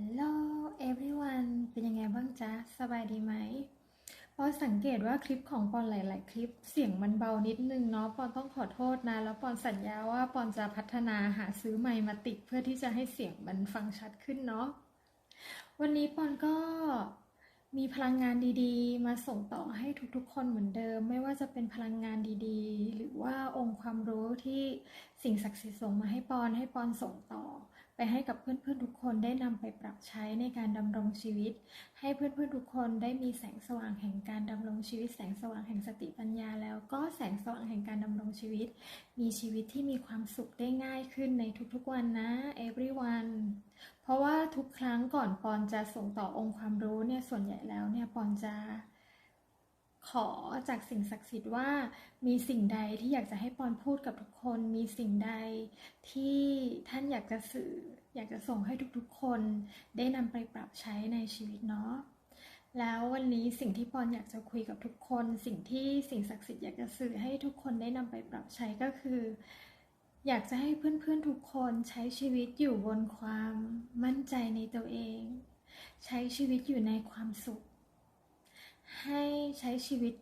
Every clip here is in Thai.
Hello everyone เป็นยังไงบ้างจ๊ะ สบายดีไหมปอสังเกตว่าคลิปของปอนหลาย ๆ คลิปเสียงมันเบานิดนึงเนาะ ปอนต้องขอโทษนะ แล้วปอนสัญญาว่าปอนจะพัฒนาหาซื้อไมค์มาติดเพื่อที่จะให้เสียงมันฟังชัดขึ้นเนาะ วันนี้ปอนก็มีพลังงานดีๆ มาส่งต่อให้ทุกๆ คนเหมือนเดิม ไม่ว่าจะเป็นพลังงานดีๆ หรือว่าองค์ความรู้ที่สิ่งศักดิ์สิทธิ์ส่งมาให้ปอนให้ปอนส่งต่อ ไปให้กับเพื่อนๆทุกคนได้นำไปปรับใช้ในการดำรงชีวิต ให้เพื่อนๆทุกคนได้มีแสงสว่างแห่งการดำรงชีวิต แสงสว่างแห่งสติปัญญา แล้วก็แสงสว่างแห่งการดำรงชีวิต มีชีวิตที่มีความสุขได้ง่ายขึ้นในทุกๆวันนะ everyone เพราะว่าทุกครั้งก่อนปอนจะส่งต่อองค์ความรู้เนี่ยส่วนใหญ่แล้วเนี่ยปอนจะ ขอจากสิ่งศักดิ์สิทธิ์ว่า มีสิ่งใดที่อยากจะให้ปอนพูดกับทุกคน มีสิ่งใดที่ท่านอยากจะสื่อ อยากจะส่งให้ทุกๆคน ได้นำไปปรับใช้ในชีวิตเนาะแล้ววันนี้สิ่งที่ปอนอยากจะคุยกับทุกคน สิ่งที่สิ่งศักดิ์สิทธิ์อยากจะสื่อให้ทุกคนได้นำไปปรับใช้ก็คือ อยากจะให้เพื่อนๆทุกคนใช้ชีวิตอยู่บนความมั่นใจในตัวเอง ใช้ชีวิตอยู่ในความสุข ให้ใช้ชีวิต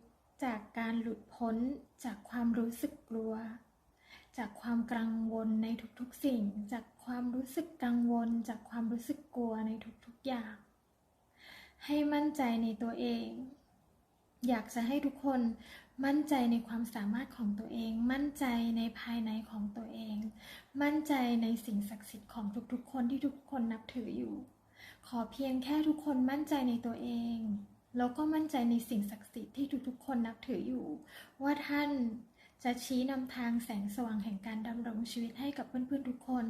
จากการหลุดพ้นจากความรู้สึกกลัว จากความกังวลในทุกๆสิ่ง จากความรู้สึกกังวล จากความรู้สึกกลัวในทุกๆอย่าง ให้มั่นใจในตัวเอง อยากจะให้ทุกคนมั่นใจในความสามารถของตัวเอง มั่นใจในภายในของตัวเอง มั่นใจในสิ่งศักดิ์สิทธิ์ของทุกๆ คนที่ทุกคนนับถืออยู่ ขอเพียงแค่ทุกคนมั่นใจในตัวเอง แล้วก็มั่นใจในสิ่งศักดิ์สิทธิ์ที่ทุกๆ คนนับถืออยู่ ว่าท่านจะชี้นำทางแสงสว่างแห่งการดำรงชีวิตให้กับเพื่อนๆทุกคน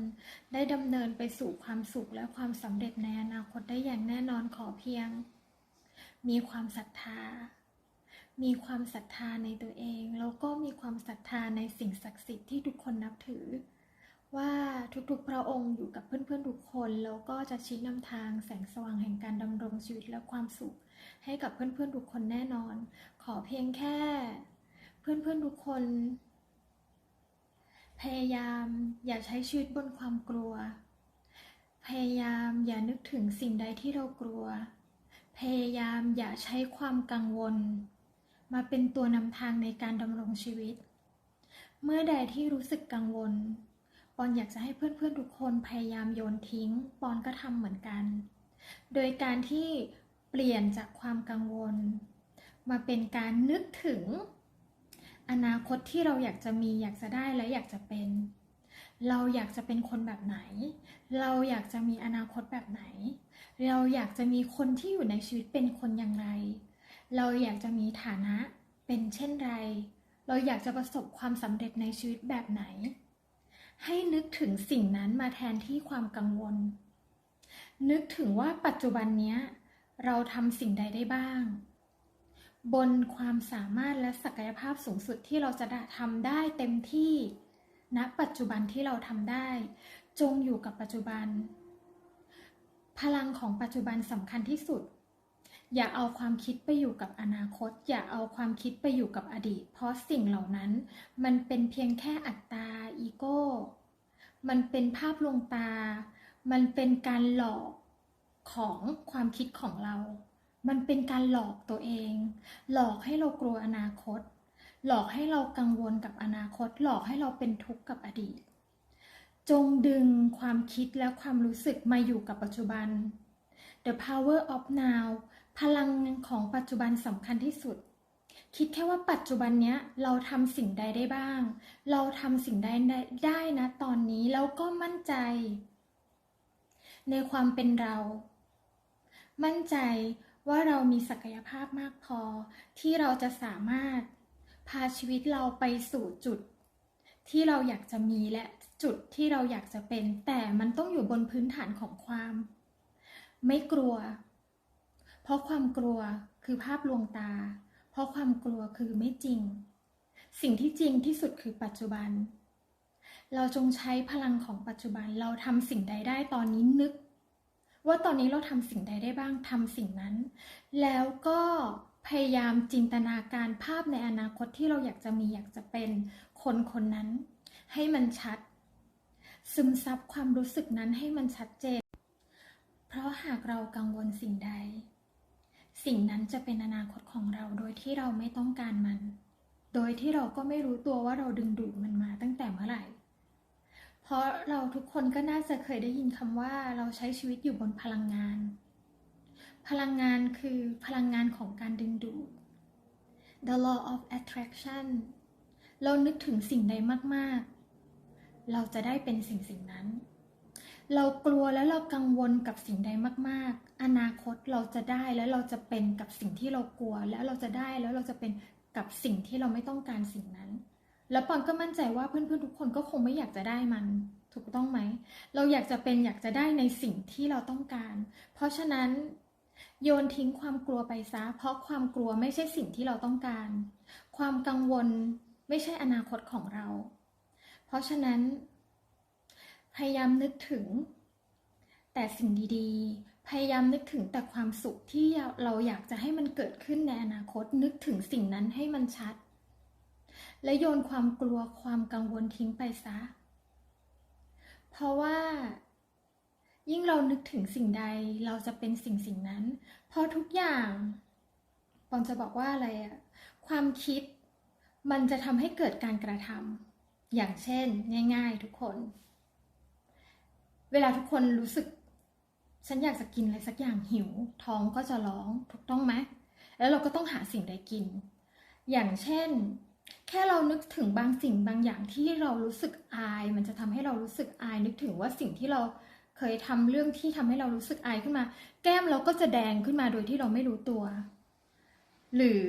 ได้ดำเนินไปสู่ความสุขและความสำเร็จในอนาคตได้อย่างแน่นอนขอเพียง มีความศรัทธา มีความศรัทธาในตัวเอง แล้วก็มีความศรัทธาในสิ่งศักดิ์สิทธิ์ที่ทุกคนนับถือ ว่าทุกๆพระองค์อยู่กับเพื่อนๆทุกคน แล้วก็จะชี้นำทางแสงสว่างแห่งการดำรงชีวิตและความสุข ให้กับเพื่อนๆทุกคนแน่นอน ขอเพียงแค่ เพื่อนๆทุกคน พยายามอย่าใช้ชีวิตบนความกลัว พยายามอย่านึกถึงสิ่งใดที่เรากลัว พยายามอย่าใช้ความกังวล มาเป็นตัวนำทางในการดำรงชีวิต เมื่อใดที่รู้สึกกังวล ปอนอยากจะให้เพื่อนๆทุกคนพยายามโยนทิ้ง ปอนก็ทำเหมือนกัน โดยการที่เปลี่ยนจากความกังวล มาเป็นการนึกถึง อนาคตที่เราอยากจะมีอยากจะได้และอยากจะเป็น เราอยากจะเป็นคนแบบไหน เราอยากจะมีอนาคตแบบไหน เราอยากจะมีคนที่อยู่ในชีวิตเป็นคนอย่างไร เราอยากจะมีฐานะเป็นเช่นไร เราอยากจะประสบความสำเร็จในชีวิตแบบไหน ให้นึกถึงสิ่งนั้นมาแทนที่ความกังวล นึกถึงว่าปัจจุบันนี้เราทำสิ่งใดได้บ้าง บนความสามารถและศักยภาพสูงสุดที่เราจะทำได้เต็มที่ณปัจจุบันที่เราทำได้ จงอยู่กับปัจจุบัน พลังของปัจจุบันสำคัญที่สุด อย่าเอาความคิดไปอยู่กับอนาคต อย่าเอาความคิดไปอยู่กับอดีต เพราะสิ่งเหล่านั้น มันเป็นเพียงแค่อัตตาอีโก้ มันเป็นภาพลวงตา มันเป็นการหลอกของความคิดของเรา มันเป็นการหลอกตัวเอง หลอกให้เรากลัวอนาคต หลอกให้เรากังวลกับอนาคต หลอกให้เราเป็นทุกข์กับอดีต จงดึงความคิดและความรู้สึกมาอยู่กับปัจจุบัน The power of now พลังของปัจจุบันสำคัญที่สุด คิดแค่ว่าปัจจุบันเนี้ยเราทำสิ่งใดได้บ้าง เราทำสิ่งใดได้ได้นะตอนนี้แล้วก็มั่นใจ ในความเป็นเรา มั่นใจว่าเรามีศักยภาพมากพอ ที่เราจะสามารถพาชีวิตเราไปสู่จุด ที่เราอยากจะมีและจุดที่เราอยากจะเป็น แต่มันต้องอยู่บนพื้นฐานของความ ไม่กลัว เพราะความกลัวคือภาพลวงตา เพราะความกลัวคือไม่จริง สิ่งที่จริงที่สุดคือปัจจุบัน เราจงใช้พลังของปัจจุบันเราทำสิ่งใดได้ตอนนี้นึก ว่าตอนนี้เราทำสิ่งใดได้บ้างทำสิ่งนั้น แล้วก็พยายามจินตนาการภาพในอนาคตที่เราอยากจะมีอยากจะเป็นคนคนนั้น ให้มันชัด ซึมซับความรู้สึกนั้นให้มันชัดเจน เพราะหากเรากังวลสิ่งใด สิ่งนั้นจะเป็นอนาคตของเราโดยที่เราไม่ต้องการมัน โดยที่เราก็ไม่รู้ตัวว่าเราดึงดูดมันมาตั้งแต่เมื่อไหร่ เพราะเราทุกคนก็น่าจะเคยได้ยินคำว่าเราใช้ชีวิตอยู่บนพลังงาน พลังงานคือพลังงานของการดึงดูด the law of attraction เรานึกถึงสิ่งใดมาก ๆ เราจะได้เป็นสิ่งสิ่งนั้น เรากลัวแล้วเรากังวลกับสิ่งใดมาก ๆ อนาคตเราจะได้แล้วเราจะเป็นกับสิ่งที่เรากลัว แล้วเราจะได้แล้วเราจะเป็นกับสิ่งที่เราไม่ต้องการสิ่งนั้น แล้วปอนก็มั่นใจว่าเพื่อนๆทุกคนก็คงไม่อยากจะได้มันถูกต้องไหม เราอยากจะเป็นอยากจะได้ในสิ่งที่เราต้องการ เพราะฉะนั้นโยนทิ้งความกลัวไปซะ เพราะความกลัวไม่ใช่สิ่งที่เราต้องการ ความกังวลไม่ใช่อนาคตของเรา เพราะฉะนั้น พยายามนึกถึง แต่สิ่งดีๆ พยายามนึกถึงแต่ความสุขที่เราอยากจะให้มันเกิดขึ้นในอนาคตนึกถึงสิ่งนั้นให้มันชัด และโยนความกลัวความกังวลทิ้งไปซะ เพราะว่า ยิ่งเรานึกถึงสิ่งใดเราจะเป็นสิ่งสิ่งนั้น เพราะทุกอย่างปอนจะบอกว่าอะไรอะความคิดมันจะทำให้เกิดการกระทำอย่างเช่น ง่าย ๆ ทุกคน เวลาทุกคนรู้สึก ฉันอยากจะกินอะไรสักอย่างหิว ท้องก็จะร้องถูกต้องไหมแล้วเราก็ต้องหาสิ่งใดกิน อย่างเช่น แค่เรานึกถึงบางสิ่งบางอย่างที่เรารู้สึกอาย มันจะทำให้เรารู้สึกอาย นึกถึงว่าสิ่งที่เราเคยทำเรื่องที่ทำให้เรารู้สึกอายขึ้นมา แก้มเราก็จะแดงขึ้นมาโดยที่เราไม่รู้ตัว หรือ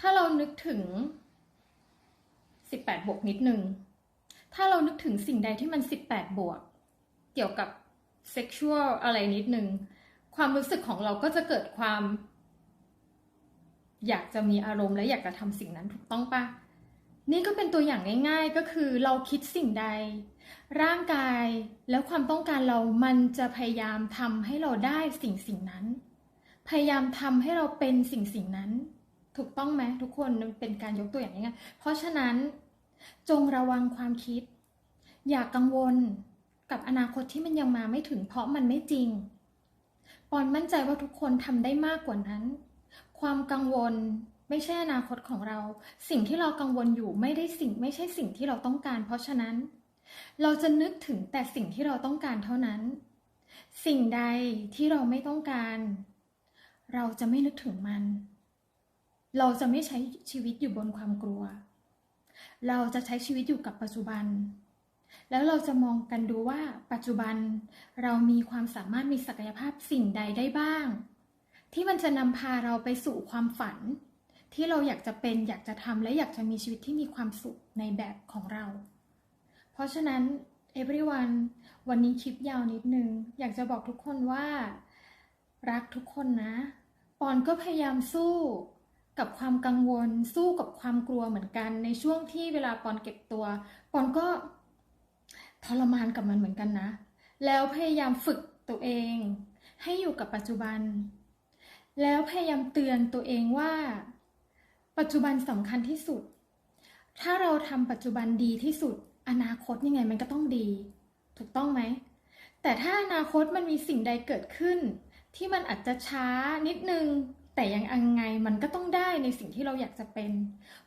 ถ้าเรานึกถึง 18 บวกนิดนึง ถ้าเรานึกถึงสิ่งใดที่มัน 18 บวก เกี่ยวกับ sexual อะไรนิดนึง ความรู้สึกของเราก็จะเกิดความ อยากจะมีอารมณ์และอยากจะทำสิ่งนั้นถูกต้องปะนี่ก็เป็นตัวอย่างง่าย ๆ ก็คือเราคิดสิ่งใด ร่างกายแล้วความต้องการเรามันจะพยายามทำให้เราได้สิ่งสิ่งนั้น พยายามทำให้เราเป็นสิ่งสิ่งนั้น ถูกต้องไหมทุกคนมันเป็นการยกตัวอย่างง่ายๆเพราะฉะนั้นจงระวังความคิด อย่ากกังวล กับอนาคตที่มันยังมาไม่ถึงเพราะมันไม่จริง ปอนมั่นใจว่าทุกคนทำได้มากกว่านั้น ความกังวลไม่ใช่อนาคตของเรา สิ่งที่เรากังวลอยู่ไม่ได้สิ่งไม่ใช่สิ่งที่เราต้องการ เพราะฉะนั้น เราจะนึกถึงแต่สิ่งที่เราต้องการเท่านั้น สิ่งใดที่เราไม่ต้องการ เราจะไม่นึกถึงมัน เราจะไม่ใช้ชีวิตอยู่บนความกลัว เราจะใช้ชีวิตอยู่กับปัจจุบัน แล้วเราจะมองกันดูว่าปัจจุบันเรามีความสามารถมีศักยภาพสิ่งใดได้บ้าง ที่มันจะนำพาเราไปสู่ความฝัน ที่เราอยากจะเป็นอยากจะทำและอยากจะมีชีวิตที่มีความสุขในแบบของเรา เพราะฉะนั้น everyone วันนี้คลิปยาวนิดนึง อยากจะบอกทุกคนว่า รักทุกคนนะ ปอนก็พยายามสู้กับความกังวล สู้กับความกลัวเหมือนกัน ในช่วงที่เวลาปอนเก็บตัว ปอนก็ ทรมานกับมันเหมือนกันนะ แล้วพยายามฝึกตัวเอง ให้อยู่กับปัจจุบัน แล้วพยายามเตือนตัวเองว่า ปัจจุบันสำคัญที่สุด ถ้าเราทำปัจจุบันดีที่สุด อนาคตยังไงมันก็ต้องดี ถูกต้องไหม แต่ถ้าอนาคตมันมีสิ่งใดเกิดขึ้น ที่มันอาจจะช้านิดนึงแต่ยังอังไงมันก็ต้องได้ในสิ่งที่เราอยากจะเป็น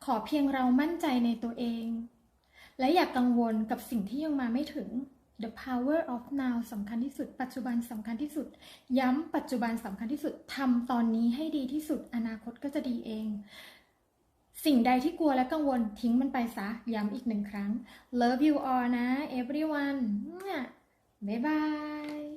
ขอเพียงเรามั่นใจในตัวเอง และอย่ากกังวลกับสิ่งที่ยังมาไม่ถึง the power of now สำคัญที่สุด ปัจจุบันสำคัญที่สุด ย้ำปัจจุบันสำคัญที่สุดทำตอนนี้ให้ดีที่สุด อนาคตก็จะดีเอง สิ่งใดที่กลัวและกังวลทิ้งมันไปซะ ย้ำอีกหนึ่งครั้ง love you all นะ everyone บ๊ายบาย